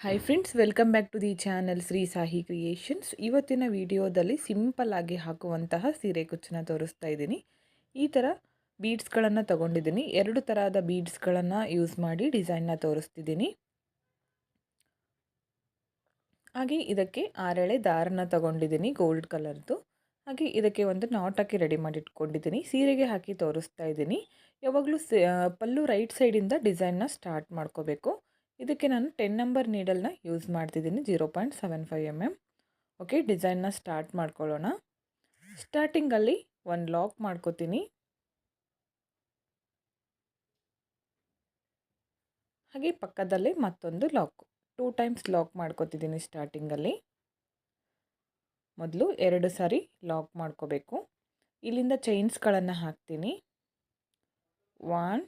Hi friends welcome back to the channel Shri Sahi creations ಇವತ್ತಿನ ವಿಡಿಯೋದಲ್ಲಿ simple ಆಗಿ ಹಾಕುವಂತಹ ಸೀರೆ ಕುಚ್ಚನ್ನ ತೋರಿಸ್ತಾ ಇದ್ದೀನಿ. ಈ ಥರ ಬೀಡ್ಸ್ಗಳನ್ನು ತಗೊಂಡಿದ್ದೀನಿ. ಎರಡು ಥರದ ಬೀಡ್ಸ್ಗಳನ್ನು ಯೂಸ್ ಮಾಡಿ ಡಿಸೈನ್ನ ತೋರಿಸ್ತಿದ್ದೀನಿ. ಹಾಗೆ ಇದಕ್ಕೆ ಆರೆಳೆ ದಾರನ ತಗೊಂಡಿದ್ದೀನಿ ಗೋಲ್ಡ್ ಕಲರ್ದು ಹಾಗೆ ಇದಕ್ಕೆ ಒಂದು ನಾಟ್ ಹಾಕಿ ರೆಡಿ ಮಾಡಿ ಇಟ್ಕೊಂಡಿದ್ದೀನಿ. ಸೀರೆಗೆ ಹಾಕಿ ತೋರಿಸ್ತಾ ಇದ್ದೀನಿ. ಯಾವಾಗಲೂ ಪಲ್ಲು ರೈಟ್ ಸೈಡಿಂದ ಡಿಸೈನ್ನ ಸ್ಟಾರ್ಟ್ ಮಾಡ್ಕೋಬೇಕು. ಇದಕ್ಕೆ ನಾನು ಟೆನ್ ನಂಬರ್ ನೀಡಲ್ನ ಯೂಸ್ ಮಾಡ್ತಿದ್ದೀನಿ zero point seven five M M okay ಡಿಸೈನ್ನ start ಮಾಡ್ಕೊಳ್ಳೋಣ. ಸ್ಟಾರ್ಟಿಂಗಲ್ಲಿ ಒಂದು ಲಾಕ್ ಮಾಡ್ಕೋತೀನಿ. ಹಾಗೆ ಪಕ್ಕದಲ್ಲೇ ಮತ್ತೊಂದು ಲಾಕ್ ಟೂ ಟೈಮ್ಸ್ ಲಾಕ್ ಮಾಡ್ಕೋತಿದ್ದೀನಿ ಸ್ಟಾರ್ಟಿಂಗಲ್ಲಿ ಮೊದಲು ಎರಡು ಸಾರಿ ಲಾಕ್ ಮಾಡ್ಕೋಬೇಕು. ಇಲ್ಲಿಂದ ಚೈನ್ಸ್ಗಳನ್ನು ಹಾಕ್ತೀನಿ. One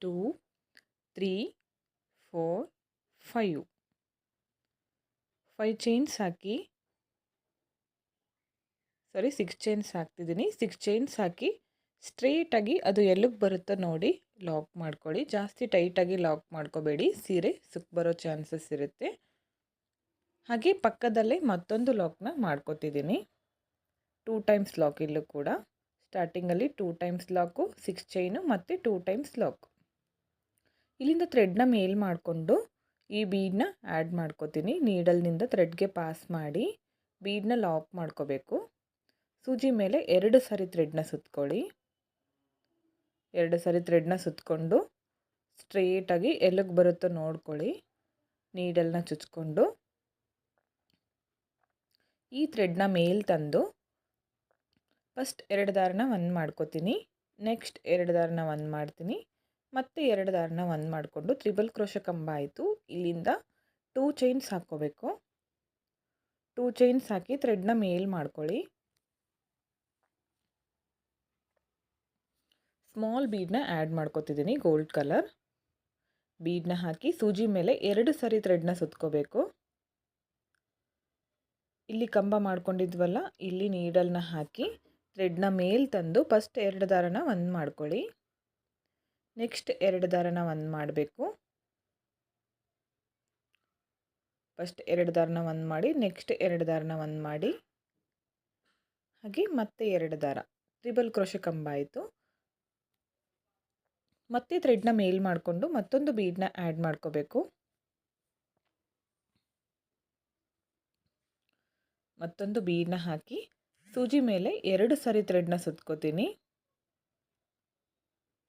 two three four five five chains ಹಾಕಿ. ಸಾರಿ ಸಿಕ್ಸ್ ಚೈನ್ಸ್ ಹಾಕ್ತಿದ್ದೀನಿ. ಸಿಕ್ಸ್ ಚೈನ್ಸ್ ಹಾಕಿ ಸ್ಟ್ರೇಟಾಗಿ ಅದು ಎಲ್ಲಿಗೆ ಬರುತ್ತೋ ನೋಡಿ ಲಾಕ್ ಮಾಡ್ಕೊಳ್ಳಿ. ಜಾಸ್ತಿ ಟೈಟಾಗಿ ಲಾಕ್ ಮಾಡ್ಕೋಬೇಡಿ. ಸೀರೆ ಸುಕ್ ಬರೋ ಚಾನ್ಸಸ್ ಇರುತ್ತೆ. ಹಾಗೆ ಪಕ್ಕದಲ್ಲೇ ಮತ್ತೊಂದು ಲಾಕ್ನ ಮಾಡ್ಕೋತಿದ್ದೀನಿ. ಟೂ ಟೈಮ್ಸ್ ಲಾಕ್ ಇಲ್ಲೂ ಕೂಡ. ಸ್ಟಾರ್ಟಿಂಗಲ್ಲಿ two times lock six chain ಮತ್ತು ಟೂ ಟೈಮ್ಸ್ ಲಾಕ್ ಇಲ್ಲಿಂದ ಥ್ರೆಡ್ನ ಮೇಲ್ ಮಾಡಿಕೊಂಡು ಈ ಬೀಡನ್ನ ಆ್ಯಡ್ ಮಾಡ್ಕೋತೀನಿ. ನೀಡಲ್ನಿಂದ ಥ್ರೆಡ್ಗೆ ಪಾಸ್ ಮಾಡಿ ಬೀಡನ್ನ ಲಾಕ್ ಮಾಡ್ಕೋಬೇಕು. ಸೂಜಿ ಮೇಲೆ ಎರಡು ಸಾರಿ ಥ್ರೆಡ್ನ ಸುತ್ಕೊಳ್ಳಿ. ಎರಡು ಸಾರಿ ಥ್ರೆಡ್ನ ಸುತ್ತಕೊಂಡು ಸ್ಟ್ರೇಟಾಗಿ ಎಲ್ಲಿಗೆ ಬರುತ್ತೋ ನೋಡ್ಕೊಳ್ಳಿ. ನೀಡಲ್ನ ಚುಚ್ಕೊಂಡು ಈ ಥ್ರೆಡ್ನ ಮೇಲ್ ತಂದು ಫಸ್ಟ್ ಎರಡು ದಾರನ ಒಂದು ಮಾಡ್ಕೋತೀನಿ. ನೆಕ್ಸ್ಟ್ ಎರಡು ದಾರನ ಒಂದು ಮಾಡ್ತೀನಿ. ಮತ್ತು ಎರಡು ದಾರನ ಒಂದು ಮಾಡಿಕೊಂಡು ತ್ರಿಬಲ್ ಕ್ರೋಶ ಕಂಬ ಆಯಿತು. ಇಲ್ಲಿಂದ ಟೂ ಚೈನ್ಸ್ ಹಾಕ್ಕೋಬೇಕು. ಟೂ ಚೈನ್ಸ್ ಹಾಕಿ ಥ್ರೆಡ್ನ ಮೇಲ್ ಮಾಡ್ಕೊಳ್ಳಿ. ಸ್ಮಾಲ್ ಬೀಡ್ನ ಆ್ಯಡ್ ಮಾಡ್ಕೋತಿದ್ದೀನಿ ಗೋಲ್ಡ್ ಕಲರ್ ಬೀಡ್ನ ಹಾಕಿ ಸೂಜಿ ಮೇಲೆ ಎರಡು ಸರಿ ಥ್ರೆಡ್ನ ಸುತ್ಕೋಬೇಕು. ಇಲ್ಲಿ ಕಂಬ ಮಾಡ್ಕೊಂಡಿದ್ವಲ್ಲ, ಇಲ್ಲಿ ನೀಡಲ್ನ ಹಾಕಿ ಥ್ರೆಡ್ನ ಮೇಲ್ ತಂದು ಫಸ್ಟ್ ಎರಡು ದಾರನ ಒಂದು ಮಾಡ್ಕೊಳ್ಳಿ. ನೆಕ್ಸ್ಟ್ ಎರಡು ದಾರನ ಒಂದು ಮಾಡಬೇಕು. ಫಸ್ಟ್ ಎರಡು ದಾರನ ಒಂದು ಮಾಡಿ, ನೆಕ್ಸ್ಟ್ ಎರಡು ದಾರನ ಒಂದು ಮಾಡಿ. ಹಾಗೆ ಮತ್ತೆ ಎರಡು ದಾರ. ತ್ರಿಬಲ್ ಕ್ರೋಶ ಕಂಬ ಆಯಿತು. ಮತ್ತೆ ಥ್ರೆಡ್ನ ಮೇಲ್ ಮಾಡಿಕೊಂಡು ಮತ್ತೊಂದು ಬೀಡನ್ನ ಆ್ಯಡ್ ಮಾಡ್ಕೋಬೇಕು. ಮತ್ತೊಂದು ಬೀಡನ್ನ ಹಾಕಿ, ಸೂಜಿ ಮೇಲೆ ಎರಡು ಸರಿ ಥ್ರೆಡ್ನ ಸುತ್ಕೋತೀನಿ.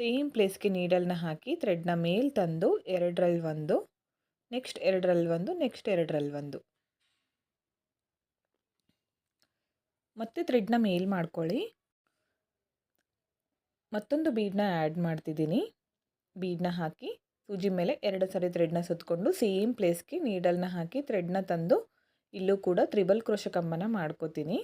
ಸೇಮ್ ಪ್ಲೇಸ್ಗೆ ನೀಡಲ್ನ ಹಾಕಿ ಥ್ರೆಡ್ನ ಮೇಲ್ ತಂದು ಎರಡರಲ್ಲಿ ಒಂದು, ನೆಕ್ಸ್ಟ್ ಎರಡರಲ್ಲಿ ಒಂದು, ನೆಕ್ಸ್ಟ್ ಎರಡರಲ್ಲಿ ಒಂದು. ಮತ್ತೆ ಥ್ರೆಡ್ನ ಮೇಲ್ ಮಾಡ್ಕೊಳ್ಳಿ. ಮತ್ತೊಂದು ಬೀಡನ್ನ ಆ್ಯಡ್ ಮಾಡ್ತಿದ್ದೀನಿ. ಬೀಡನ್ನ ಹಾಕಿ ಸೂಜಿ ಮೇಲೆ ಎರಡು ಸರಿ ಥ್ರೆಡ್ನ ಸುತ್ತಕೊಂಡು ಸೇಮ್ ಪ್ಲೇಸ್ಗೆ ನೀಡಲ್ನ ಹಾಕಿ ಥ್ರೆಡ್ನ ತಂದು ಇಲ್ಲೂ ಕೂಡ ತ್ರಿಬಲ್ ಕ್ರೋಶ ಕಂಬನ ಮಾಡ್ಕೋತೀನಿ.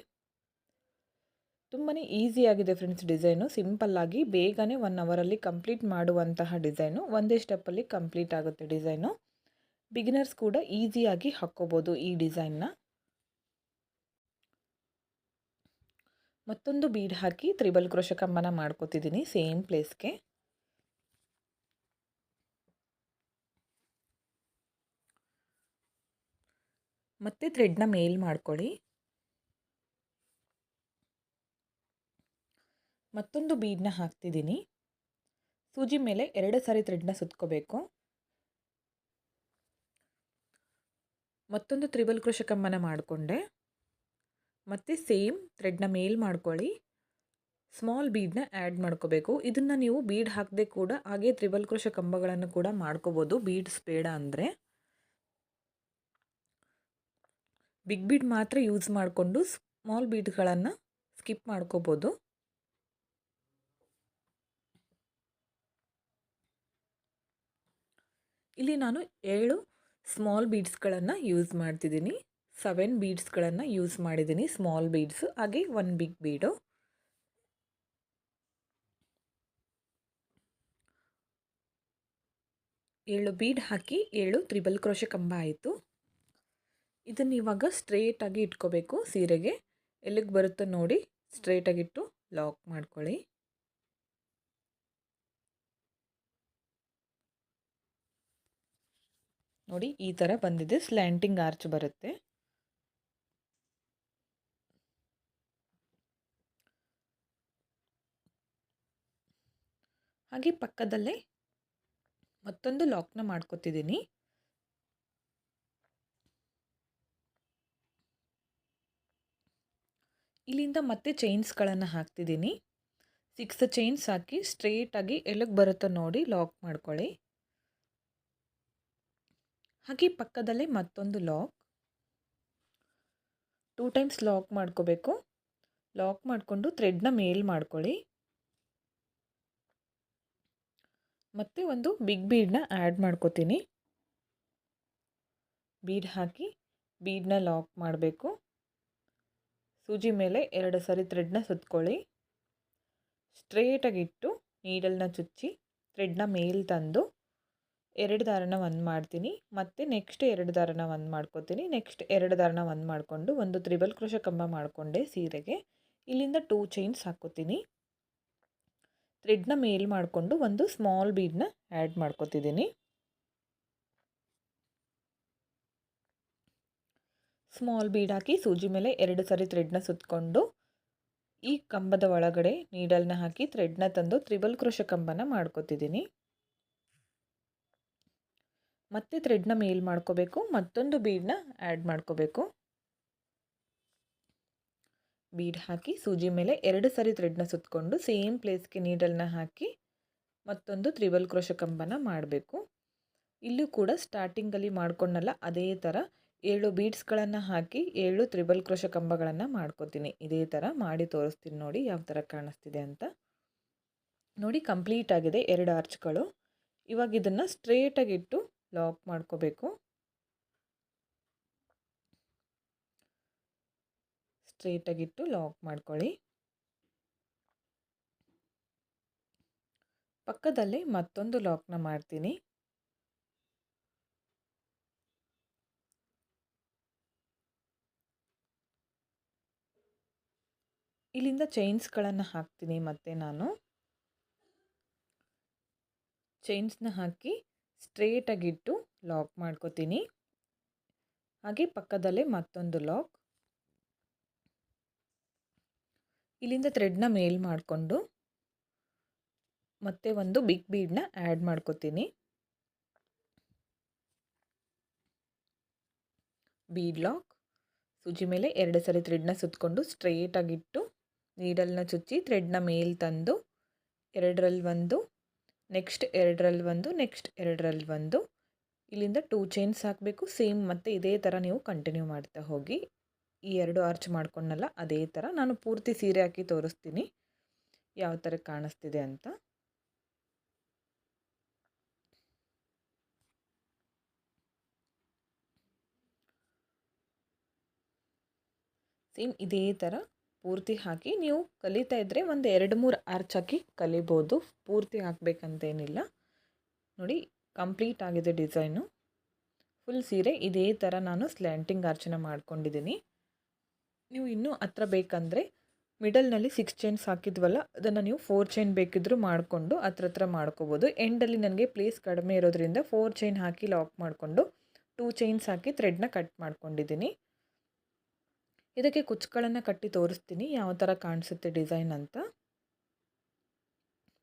ತುಂಬಾ ಈಸಿಯಾಗಿದೆ ಫ್ರೆಂಡ್ಸ್ ಡಿಸೈನು ಸಿಂಪಲ್ಲಾಗಿ ಬೇಗನೆ ಒನ್ ಅವರಲ್ಲಿ ಕಂಪ್ಲೀಟ್ ಮಾಡುವಂತಹ ಡಿಸೈನು ಒಂದೇ ಸ್ಟೆಪ್ಪಲ್ಲಿ ಕಂಪ್ಲೀಟ್ ಆಗುತ್ತೆ ಡಿಸೈನು ಬಿಗಿನರ್ಸ್ ಕೂಡ ಈಸಿಯಾಗಿ ಹಾಕ್ಕೋಬೋದು ಈ ಡಿಸೈನ್ನ ಮತ್ತೊಂದು ಬೀಡ್ ಹಾಕಿ ತ್ರಿಬಲ್ ಕ್ರೋಶ ಕಂಬನ ಮಾಡ್ಕೋತಿದ್ದೀನಿ ಸೇಮ್ ಪ್ಲೇಸ್ಗೆ ಮತ್ತೆ ಥ್ರೆಡ್ನ ಮೇಲ್ ಮಾಡ್ಕೊಳ್ಳಿ. ಮತ್ತೊಂದು ಬೀಡನ್ನ ಹಾಕ್ತಿದ್ದೀನಿ. ಸೂಜಿ ಮೇಲೆ ಎರಡು ಸಾರಿ ಥ್ರೆಡ್ನ ಸುತ್ಕೋಬೇಕು. ಮತ್ತೊಂದು ತ್ರಿಬಲ್ ಕೃಷಕಮ್ಮನ ಮಾಡಿಕೊಂಡೆ. ಮತ್ತು ಸೇಮ್ ಥ್ರೆಡ್ನ ಮೇಲ್ ಮಾಡ್ಕೊಳ್ಳಿ. ಸ್ಮಾಲ್ ಬೀಡನ್ನ ಆ್ಯಡ್ ಮಾಡ್ಕೋಬೇಕು. ಇದನ್ನು ನೀವು ಬೀಡ್ ಹಾಕದೆ ಕೂಡ ಹಾಗೆ ತ್ರಿಬಲ್ ಕೃಷ ಕಂಬಗಳನ್ನು ಕೂಡ ಮಾಡ್ಕೋಬೋದು. ಬೀಡ್ಸ್ ಬೇಡ ಅಂದರೆ. ಬಿಗ್ ಬೀಡ್ ಮಾತ್ರ ಯೂಸ್ ಮಾಡಿಕೊಂಡು ಸ್ಮಾಲ್ ಬೀಡ್ಗಳನ್ನು ಸ್ಕಿಪ್ ಮಾಡ್ಕೋಬೋದು. ಇಲ್ಲಿ ನಾನು ಏಳು ಸ್ಮಾಲ್ ಬೀಡ್ಸ್ಗಳನ್ನು ಯೂಸ್ ಮಾಡ್ತಿದ್ದೀನಿ. ಸೆವೆನ್ ಬೀಡ್ಸ್ಗಳನ್ನು ಯೂಸ್ ಮಾಡಿದ್ದೀನಿ ಸ್ಮಾಲ್ ಬೀಡ್ಸ್ ಹಾಗೆ ಒನ್ ಬಿಗ್ ಬೀಡು ಏಳು ಬೀಡ್ ಹಾಕಿ ಏಳು ತ್ರಿಬಲ್ ಕ್ರೋಶ ಕಂಬ ಆಯಿತು. ಇದನ್ನು ಇವಾಗ ಸ್ಟ್ರೇಟಾಗಿ ಇಟ್ಕೋಬೇಕು ಸೀರೆಗೆ. ಎಲ್ಲಿಗೆ ಬರುತ್ತೋ ನೋಡಿ ಸ್ಟ್ರೇಟಾಗಿಟ್ಟು ಲಾಕ್ ಮಾಡ್ಕೊಳ್ಳಿ. ನೋಡಿ ಈ ಥರ ಬಂದಿದೆ. ಸ್ಲ್ಯಾಂಟಿಂಗ್ ಆರ್ಚ್ ಬರುತ್ತೆ. ಹಾಗೆ ಪಕ್ಕದಲ್ಲೇ ಮತ್ತೊಂದು ಲಾಕ್ನ ಮಾಡ್ಕೊತಿದ್ದೀನಿ. ಇಲ್ಲಿಂದ ಮತ್ತೆ ಚೈನ್ಸ್ಗಳನ್ನು ಹಾಕ್ತಿದ್ದೀನಿ. ಸಿಕ್ಸ್ ಚೈನ್ಸ್ ಹಾಕಿ ಸ್ಟ್ರೇಟಾಗಿ ಎಲ್ಲಿಗೆ ಬರುತ್ತೋ ನೋಡಿ ಲಾಕ್ ಮಾಡ್ಕೊಳ್ಳಿ. ಹಾಗೆ ಪಕ್ಕದಲ್ಲೇ ಮತ್ತೊಂದು ಲಾಕ್. ಟೂ ಟೈಮ್ಸ್ ಲಾಕ್ ಮಾಡ್ಕೋಬೇಕು. ಲಾಕ್ ಮಾಡಿಕೊಂಡು ಥ್ರೆಡ್ನ ಮೇಲ್ ಮಾಡ್ಕೊಳ್ಳಿ. ಮತ್ತು ಒಂದು ಬಿಗ್ ಬೀಡನ್ನ ಆ್ಯಡ್ ಮಾಡ್ಕೋತೀನಿ. ಬೀಡ್ ಹಾಕಿ ಬೀಡನ್ನ ಲಾಕ್ ಮಾಡಬೇಕು. ಸೂಜಿ ಮೇಲೆ ಎರಡು ಸರಿ ಥ್ರೆಡ್ನ ಸುತ್ಕೊಳ್ಳಿ. ಸ್ಟ್ರೇಟಾಗಿಟ್ಟು ನೀಡಲ್ನ ಚುಚ್ಚಿ ಥ್ರೆಡ್ನ ಮೇಲ್ ತಂದು ಎರಡು ದಾರನ ಒಂದು ಮಾಡ್ತೀನಿ, ಮತ್ತು ನೆಕ್ಸ್ಟ್ ಎರಡು ದಾರನ ಒಂದು ಮಾಡ್ಕೊತೀನಿ. ನೆಕ್ಸ್ಟ್ ಎರಡು ದಾರನ ಒಂದು ಮಾಡಿಕೊಂಡು ಒಂದು ತ್ರಿಬಲ್ ಕೃಷ ಕಂಬ ಮಾಡಿಕೊಂಡೆ ಸೀರೆಗೆ. ಇಲ್ಲಿಂದ ಟೂ ಚೈನ್ಸ್ ಹಾಕ್ಕೋತೀನಿ ಥ್ರೆಡ್ನ ಮೇಲ್ ಮಾಡಿಕೊಂಡು ಒಂದು ಸ್ಮಾಲ್ ಬೀಡನ್ನ ಆ್ಯಡ್ ಮಾಡ್ಕೊತಿದ್ದೀನಿ. ಸ್ಮಾಲ್ ಬೀಡ್ ಹಾಕಿ ಸೂಜಿ ಮೇಲೆ ಎರಡು ಸರಿ ಥ್ರೆಡ್ನ ಸುತ್ತಕೊಂಡು ಈ ಕಂಬದ ಒಳಗಡೆ ನೀಡಲ್ನ ಹಾಕಿ ಥ್ರೆಡ್ನ ತಂದು ತ್ರಿಬಲ್ ಕೃಷ ಕಂಬನ ಮಾಡ್ಕೊತಿದ್ದೀನಿ. ಮತ್ತೆ ಥ್ರೆಡ್ನ ಮೇಲ್ ಮಾಡ್ಕೋಬೇಕು, ಮತ್ತೊಂದು ಬೀಡನ್ನ ಆ್ಯಡ್ ಮಾಡ್ಕೋಬೇಕು. ಬೀಡ್ ಹಾಕಿ, ಸೂಜಿ ಮೇಲೆ ಎರಡು ಸರಿ ಥ್ರೆಡ್ನ ಸುತ್ತಕೊಂಡು ಸೇಮ್ ಪ್ಲೇಸ್ಗೆ ನೀಡಲ್ನ ಹಾಕಿ, ಮತ್ತೊಂದು ತ್ರಿಬಲ್ ಕ್ರೋಶ ಕಂಬನ ಮಾಡಬೇಕು. ಇಲ್ಲೂ ಕೂಡ ಸ್ಟಾರ್ಟಿಂಗಲ್ಲಿ ಮಾಡ್ಕೊಂಡಲ್ಲ, ಅದೇ ಥರ ಏಳು ಬೀಡ್ಸ್ಗಳನ್ನು ಹಾಕಿ, ಏಳು ತ್ರಿಬಲ್ ಕ್ರೋಶ ಕಂಬಗಳನ್ನು ಮಾಡ್ಕೋತೀನಿ. ಇದೇ ಥರ ಮಾಡಿ ತೋರಿಸ್ತೀನಿ ನೋಡಿ ಯಾವ ಥರ ಕಾಣಿಸ್ತಿದೆ ಅಂತ. ನೋಡಿ ಕಂಪ್ಲೀಟ್ ಆಗಿದೆ ಎರಡು ಆರ್ಚ್ಗಳು ಇವಾಗ ಇದನ್ನು ಸ್ಟ್ರೇಟಾಗಿಟ್ಟು ಲಾಕ್ ಮಾಡ್ಕೋಬೇಕು. ಸ್ಟ್ರೇಟಾಗಿಟ್ಟು ಲಾಕ್ ಮಾಡ್ಕೊಳ್ಳಿ. ಪಕ್ಕದಲ್ಲೇ ಮತ್ತೊಂದು ಲಾಕ್ನ ಮಾಡ್ತೀನಿ. ಇಲ್ಲಿಂದ ಚೈನ್ಸ್ಗಳನ್ನು ಹಾಕ್ತೀನಿ ಮತ್ತೆ ನಾನು. ಚೈನ್ಸ್ನ ಹಾಕಿ ಸ್ಟ್ರೇಟಾಗಿಟ್ಟು ಲಾಕ್ ಮಾಡ್ಕೋತೀನಿ. ಹಾಗೆ ಪಕ್ಕದಲ್ಲೇ ಮತ್ತೊಂದು ಲಾಕ್. ಇಲ್ಲಿಂದ ಥ್ರೆಡ್ನ ಮೇಲ್ ಮಾಡಿಕೊಂಡು ಮತ್ತೆ ಒಂದು ಬಿಗ್ ಬೀಡನ್ನ ಆ್ಯಡ್ ಮಾಡ್ಕೋತೀನಿ. Bead lock. ಸೂಜಿ ಮೇಲೆ ಎರಡು ಸರಿ ಥ್ರೆಡ್ನ ಸುತ್ತಕೊಂಡು ಸ್ಟ್ರೇಟಾಗಿಟ್ಟು ನೀಡಲ್ನ ಚುಚ್ಚಿ ಥ್ರೆಡ್ನ ಮೇಲ್ ತಂದು ಎರಡರಲ್ಲಿ ಒಂದು ನೆಕ್ಸ್ಟ್ ಎರಡರಲ್ಲಿ ಒಂದು, ನೆಕ್ಸ್ಟ್ ಎರಡರಲ್ಲಿ ಒಂದು. ಇಲ್ಲಿಂದ ಟೂ ಚೈನ್ಸ್ ಹಾಕಬೇಕು. ಸೇಮ್ ಮತ್ತು ಇದೇ ಥರ ನೀವು ಕಂಟಿನ್ಯೂ ಮಾಡ್ತಾ ಹೋಗಿ. ಈ ಎರಡು ಆರ್ಚ್ ಮಾಡ್ಕೊಂಡಲ್ಲ ಅದೇ ಥರ ನಾನು ಪೂರ್ತಿ ಸೀರೆ ಹಾಕಿ ತೋರಿಸ್ತೀನಿ. ಯಾವ ಥರ ಕಾಣಿಸ್ತಿದೆ ಅಂತ. ಸೇಮ್ ಇದೇ ಥರ ಪೂರ್ತಿ ಹಾಕಿ ನೀವು ಕಲಿತಾ ಇದ್ದರೆ ಒಂದು ಎರಡು ಮೂರು ಆರ್ಚ್ ಹಾಕಿ ಕಲಿಬೋದು. ಪೂರ್ತಿ ಹಾಕಬೇಕಂತೇನಿಲ್ಲ. ನೋಡಿ ಕಂಪ್ಲೀಟ್ ಆಗಿದೆ ಡಿಸೈನು ಫುಲ್ ಸೀರೆ, ಇದೇ ಥರ ನಾನು ಸ್ಲ್ಯಾಂಟಿಂಗ್ ಆರ್ಚನ ಮಾಡ್ಕೊಂಡಿದ್ದೀನಿ ನೀವು ಇನ್ನೂ ಹತ್ರ ಬೇಕಂದರೆ ಮಿಡಲ್ನಲ್ಲಿ ಸಿಕ್ಸ್ ಚೈನ್ಸ್ ಹಾಕಿದ್ವಲ್ಲ, ಅದನ್ನು ನೀವು ಫೋರ್ ಚೈನ್ ಬೇಕಿದ್ದರೂ ಮಾಡಿಕೊಂಡು ಹತ್ರ ಹತ್ರ ಮಾಡ್ಕೋಬೋದು. ಎಂಡಲ್ಲಿ ನನಗೆ ಪ್ಲೇಸ್ ಕಡಿಮೆ ಇರೋದ್ರಿಂದ ಫೋರ್ ಚೈನ್ ಹಾಕಿ ಲಾಕ್ ಮಾಡಿಕೊಂಡು ಟೂ ಚೈನ್ಸ್ ಹಾಕಿ ಥ್ರೆಡ್ನ ಕಟ್ ಮಾಡ್ಕೊಂಡಿದ್ದೀನಿ ಇದಕ್ಕೆ ಕುಚ್ಚುಗಳನ್ನು ಕಟ್ಟಿ ತೋರಿಸ್ತೀನಿ, ಯಾವ ಥರ ಕಾಣಿಸುತ್ತೆ ಡಿಸೈನ್ ಅಂತ.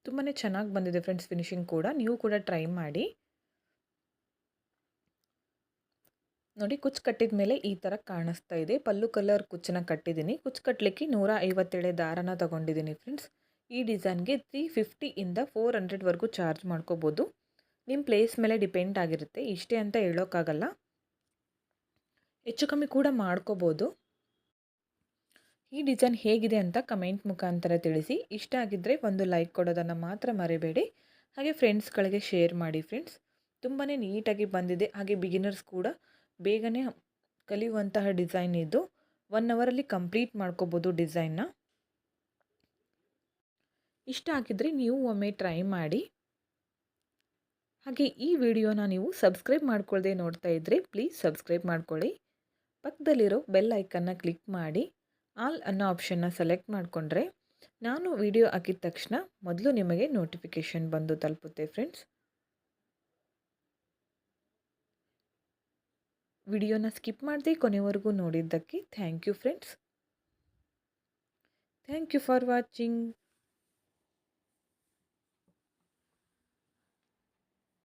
ತುಂಬಾ ಚೆನ್ನಾಗಿ ಬಂದಿದೆ ಫ್ರೆಂಡ್ಸ್ ಫಿನಿಶಿಂಗ್ ಕೂಡ, ನೀವು ಕೂಡ ಟ್ರೈ ಮಾಡಿ. ನೋಡಿ ಕುಚ್ಚು ಕಟ್ಟಿದ ಮೇಲೆ ಈ ಥರ ಕಾಣಿಸ್ತಾ ಇದೆ. ಪಲ್ಲು ಕಲರ್ ಕುಚ್ಚನ್ನ ಕಟ್ಟಿದ್ದೀನಿ. ಕುಚ್ಚು ಕಟ್ಟಲಿಕ್ಕೆ ನೂರ ಐವತ್ತೇಳೆ ದಾರನ ತೊಗೊಂಡಿದ್ದೀನಿ ಫ್ರೆಂಡ್ಸ್. ಈ ಡಿಸೈನ್ಗೆ ತ್ರೀ ಫಿಫ್ಟಿಯಿಂದ ಫೋರ್ ಹಂಡ್ರೆಡ್ವರೆಗೂ ಚಾರ್ಜ್ ಮಾಡ್ಕೋಬೋದು. ನಿಮ್ಮ ಪ್ಲೇಸ್ ಮೇಲೆ ಡಿಪೆಂಡ್ ಆಗಿರುತ್ತೆ. ಇಷ್ಟೇ ಅಂತ ಹೇಳೋಕ್ಕಾಗಲ್ಲ. ಹೆಚ್ಚು ಕಮ್ಮಿ ಕೂಡ ಮಾಡ್ಕೋಬೋದು. ಈ ಡಿಸೈನ್ ಹೇಗಿದೆ ಅಂತ ಕಮೆಂಟ್ ಮುಖಾಂತರ ತಿಳಿಸಿ. ಇಷ್ಟ ಆಗಿದ್ದರೆ ಒಂದು ಲೈಕ್ ಕೊಡೋದನ್ನು ಮಾತ್ರ ಮರಿಬೇಡಿ. ಹಾಗೆ ಫ್ರೆಂಡ್ಸ್ಗಳಿಗೆ ಶೇರ್ ಮಾಡಿ ಫ್ರೆಂಡ್ಸ್. ತುಂಬಾ ನೀಟಾಗಿ ಬಂದಿದೆ. ಹಾಗೆ ಬಿಗಿನರ್ಸ್ ಕೂಡ ಬೇಗನೆ ಕಲಿಯುವಂತಹ ಡಿಸೈನ್ ಇದು. ಒನ್ ಅವರಲ್ಲಿ ಕಂಪ್ಲೀಟ್ ಮಾಡ್ಕೋಬೋದು ಡಿಸೈನ್ನ. ಇಷ್ಟ ಆಗಿದ್ದರೆ ನೀವು ಒಮ್ಮೆ ಟ್ರೈ ಮಾಡಿ. ಹಾಗೆ ಈ ವಿಡಿಯೋನ ನೀವು ಸಬ್ಸ್ಕ್ರೈಬ್ ಮಾಡ್ಕೊಳ್ಳದೆ ನೋಡ್ತಾ ಇದ್ದರೆ ಪ್ಲೀಸ್ ಸಬ್ಸ್ಕ್ರೈಬ್ ಮಾಡ್ಕೊಳ್ಳಿ. ಪಕ್ಕದಲ್ಲಿರೋ ಬೆಲ್ ಐಕನ್ನ ಕ್ಲಿಕ್ ಮಾಡಿ. ಆಲ್ ಅನ್ನೋ ಆಪ್ಷನ್ನ ಸೆಲೆಕ್ಟ್ ಮಾಡಿಕೊಂಡ್ರೆ ನಾನು ವಿಡಿಯೋ ಹಾಕಿದ ತಕ್ಷಣ ಮೊದಲು ನಿಮಗೆ ನೋಟಿಫಿಕೇಷನ್ ಬಂದು ತಲುಪುತ್ತೆ ಫ್ರೆಂಡ್ಸ್. ವಿಡಿಯೋನ ಸ್ಕಿಪ್ ಮಾಡದೆ ಕೊನೆವರೆಗೂ ನೋಡಿದ್ದಕ್ಕೆ thank you friends. Thank you for watching.